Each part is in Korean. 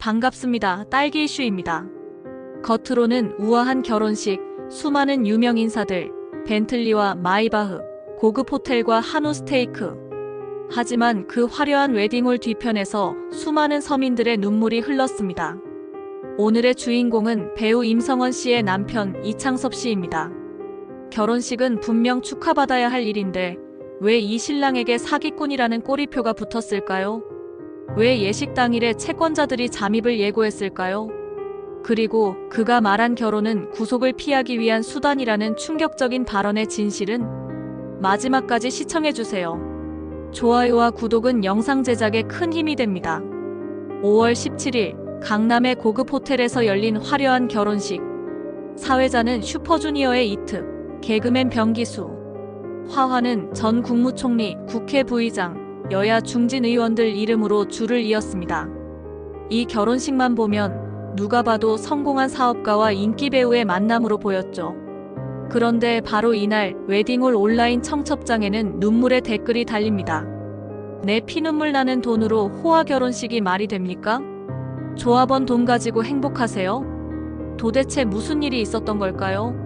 반갑습니다. 딸기 이슈입니다. 겉으로는 우아한 결혼식, 수많은 유명 인사들, 벤틀리와 마이바흐, 고급 호텔과 한우 스테이크. 하지만 그 화려한 웨딩홀 뒤편에서 수많은 서민들의 눈물이 흘렀습니다. 오늘의 주인공은 배우 임성원 씨의 남편 이창섭 씨입니다. 결혼식은 분명 축하받아야 할 일인데 왜 이 신랑에게 사기꾼이라는 꼬리표가 붙었을까요? 왜 예식 당일에 채권자들이 잠입을 예고했을까요? 그리고 그가 말한 결혼은 구속을 피하기 위한 수단이라는 충격적인 발언의 진실은 마지막까지 시청해주세요. 좋아요와 구독은 영상 제작에 큰 힘이 됩니다. 5월 17일 강남의 고급 호텔에서 열린 화려한 결혼식. 사회자는 슈퍼주니어의 이특, 개그맨 병기수. 화환은 전 국무총리, 국회 부의장, 여야 중진 의원들 이름으로 줄을 이었습니다. 이 결혼식만 보면 누가 봐도 성공한 사업가와 인기 배우의 만남으로 보였죠. 그런데 바로 이날 웨딩홀 온라인 청첩장에는 눈물의 댓글이 달립니다. 내 피눈물 나는 돈으로 호화 결혼식이 말이 됩니까? 조합원 돈 가지고 행복하세요? 도대체 무슨 일이 있었던 걸까요?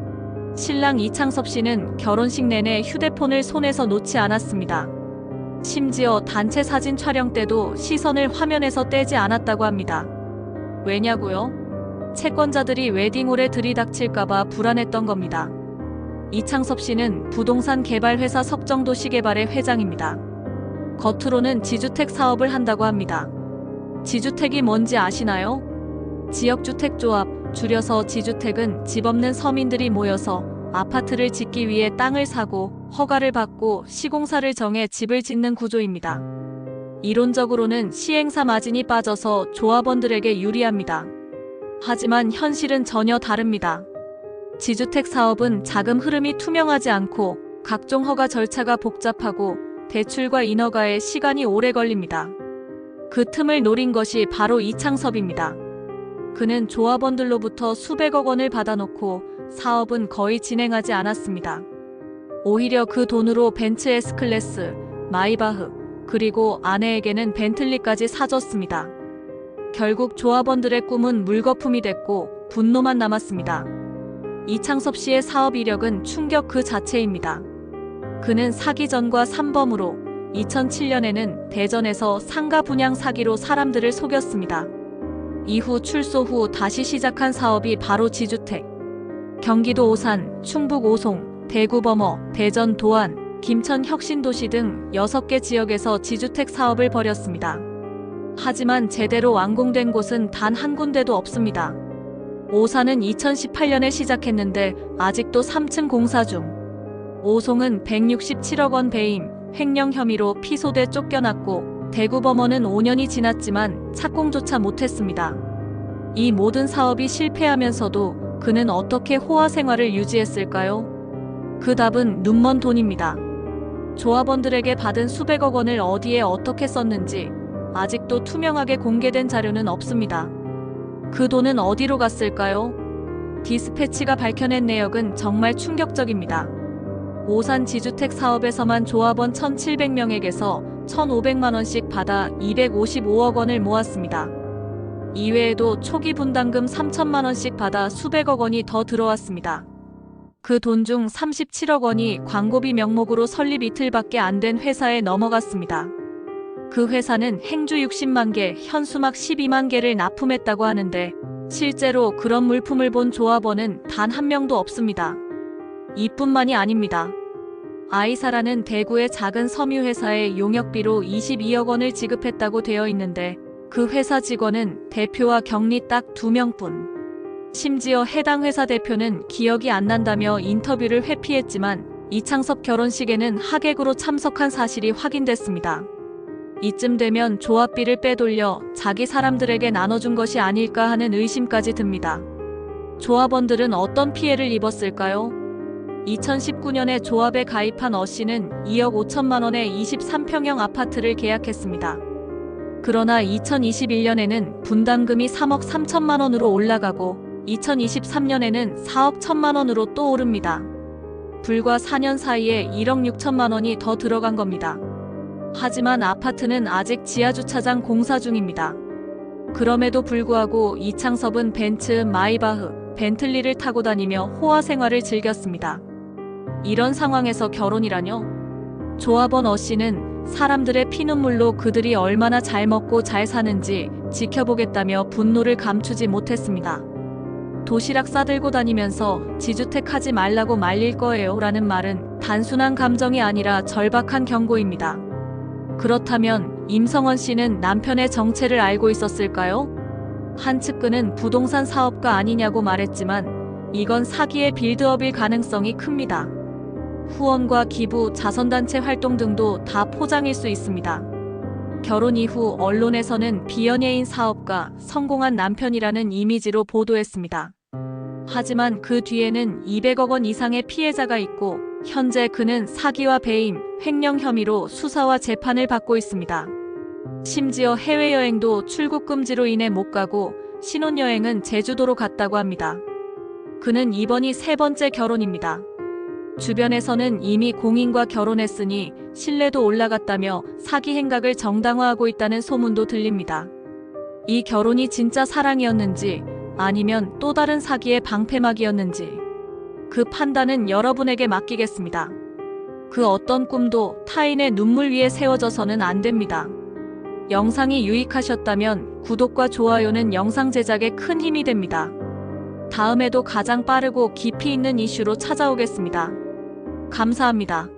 신랑 이창섭 씨는 결혼식 내내 휴대폰을 손에서 놓지 않았습니다. 심지어 단체 사진 촬영 때도 시선을 화면에서 떼지 않았다고 합니다. 왜냐고요? 채권자들이 웨딩홀에 들이닥칠까봐 불안했던 겁니다. 이창섭 씨는 부동산 개발회사 석정도 시개발의 회장입니다. 겉으로는 지주택 사업을 한다고 합니다. 지주택이 뭔지 아시나요? 지역주택조합, 줄여서 지주택은 집 없는 서민들이 모여서 아파트를 짓기 위해 땅을 사고 허가를 받고 시공사를 정해 집을 짓는 구조입니다. 이론적으로는 시행사 마진이 빠져서 조합원들에게 유리합니다. 하지만 현실은 전혀 다릅니다. 지주택 사업은 자금 흐름이 투명하지 않고 각종 허가 절차가 복잡하고 대출과 인허가에 시간이 오래 걸립니다. 그 틈을 노린 것이 바로 이창섭입니다. 그는 조합원들로부터 수백억 원을 받아놓고 사업은 거의 진행하지 않았습니다. 오히려 그 돈으로 벤츠 S클래스, 마이바흐, 그리고 아내에게는 벤틀리까지 사줬습니다. 결국 조합원들의 꿈은 물거품이 됐고 분노만 남았습니다. 이창섭 씨의 사업 이력은 충격 그 자체입니다. 그는 사기 전과 삼범으로 2007년에는 대전에서 상가 분양 사기로 사람들을 속였습니다. 이후 출소 후 다시 시작한 사업이 바로 지주택. 경기도 오산, 충북 오송, 대구 범어, 대전 도안, 김천 혁신도시 등 6개 지역에서 지주택 사업을 벌였습니다. 하지만 제대로 완공된 곳은 단 한 군데도 없습니다. 오산은 2018년에 시작했는데 아직도 3층 공사 중. 오송은 167억 원 배임, 횡령 혐의로 피소돼 쫓겨났고 대구 범어는 5년이 지났지만 착공조차 못했습니다. 이 모든 사업이 실패하면서도 그는 어떻게 호화 생활을 유지했을까요? 그 답은 눈먼 돈입니다. 조합원들에게 받은 수백억 원을 어디에 어떻게 썼는지 아직도 투명하게 공개된 자료는 없습니다. 그 돈은 어디로 갔을까요? 디스패치가 밝혀낸 내역은 정말 충격적입니다. 오산 지주택 사업에서만 조합원 1,700명에게서 1,500만 원씩 받아 255억 원을 모았습니다. 이외에도 초기 분담금 3천만 원씩 받아 수백억 원이 더 들어왔습니다. 그 돈 중 37억 원이 광고비 명목으로 설립 이틀밖에 안 된 회사에 넘어갔습니다. 그 회사는 행주 60만 개, 현수막 12만 개를 납품했다고 하는데 실제로 그런 물품을 본 조합원은 단 한 명도 없습니다. 이뿐만이 아닙니다. 아이사라는 대구의 작은 섬유회사에 용역비로 22억 원을 지급했다고 되어 있는데 그 회사 직원은 대표와 경리 딱두 명뿐. 심지어 해당 회사 대표는 기억이 안 난다며 인터뷰를 회피했지만 이창섭 결혼식에는 하객으로 참석한 사실이 확인됐습니다. 이쯤 되면 조합비를 빼돌려 자기 사람들에게 나눠준 것이 아닐까 하는 의심까지 듭니다. 조합원들은 어떤 피해를 입었을까요? 2019년에 조합에 가입한 어 씨는 2억 5천만 원의 23평형 아파트를 계약했습니다. 그러나 2021년에는 분담금이 3억 3천만 원으로 올라가고 2023년에는 4억 1천만 원으로 또 오릅니다. 불과 4년 사이에 1억 6천만 원이 더 들어간 겁니다. 하지만 아파트는 아직 지하주차장 공사 중입니다. 그럼에도 불구하고 이창섭은 벤츠, 마이바흐, 벤틀리를 타고 다니며 호화 생활을 즐겼습니다. 이런 상황에서 결혼이라뇨? 조합원 어 씨는 사람들의 피눈물로 그들이 얼마나 잘 먹고 잘 사는지 지켜보겠다며 분노를 감추지 못했습니다. 도시락 싸들고 다니면서 지주택 하지 말라고 말릴 거예요 라는 말은 단순한 감정이 아니라 절박한 경고입니다. 그렇다면 임성원 씨는 남편의 정체를 알고 있었을까요? 한 측근은 부동산 사업가 아니냐고 말했지만 이건 사기의 빌드업일 가능성이 큽니다. 후원과 기부, 자선단체 활동 등도 다 포장일 수 있습니다. 결혼 이후 언론에서는 비연예인 사업가, 성공한 남편이라는 이미지로 보도했습니다. 하지만 그 뒤에는 200억 원 이상의 피해자가 있고 현재 그는 사기와 배임, 횡령 혐의로 수사와 재판을 받고 있습니다. 심지어 해외여행도 출국 금지로 인해 못 가고 신혼여행은 제주도로 갔다고 합니다. 그는 이번이 세 번째 결혼입니다. 주변에서는 이미 공인과 결혼했으니 신뢰도 올라갔다며 사기 행각을 정당화하고 있다는 소문도 들립니다. 이 결혼이 진짜 사랑이었는지 아니면 또 다른 사기의 방패막이었는지 그 판단은 여러분에게 맡기겠습니다. 그 어떤 꿈도 타인의 눈물 위에 세워져서는 안 됩니다. 영상이 유익하셨다면 구독과 좋아요는 영상 제작에 큰 힘이 됩니다. 다음에도 가장 빠르고 깊이 있는 이슈로 찾아오겠습니다. 감사합니다.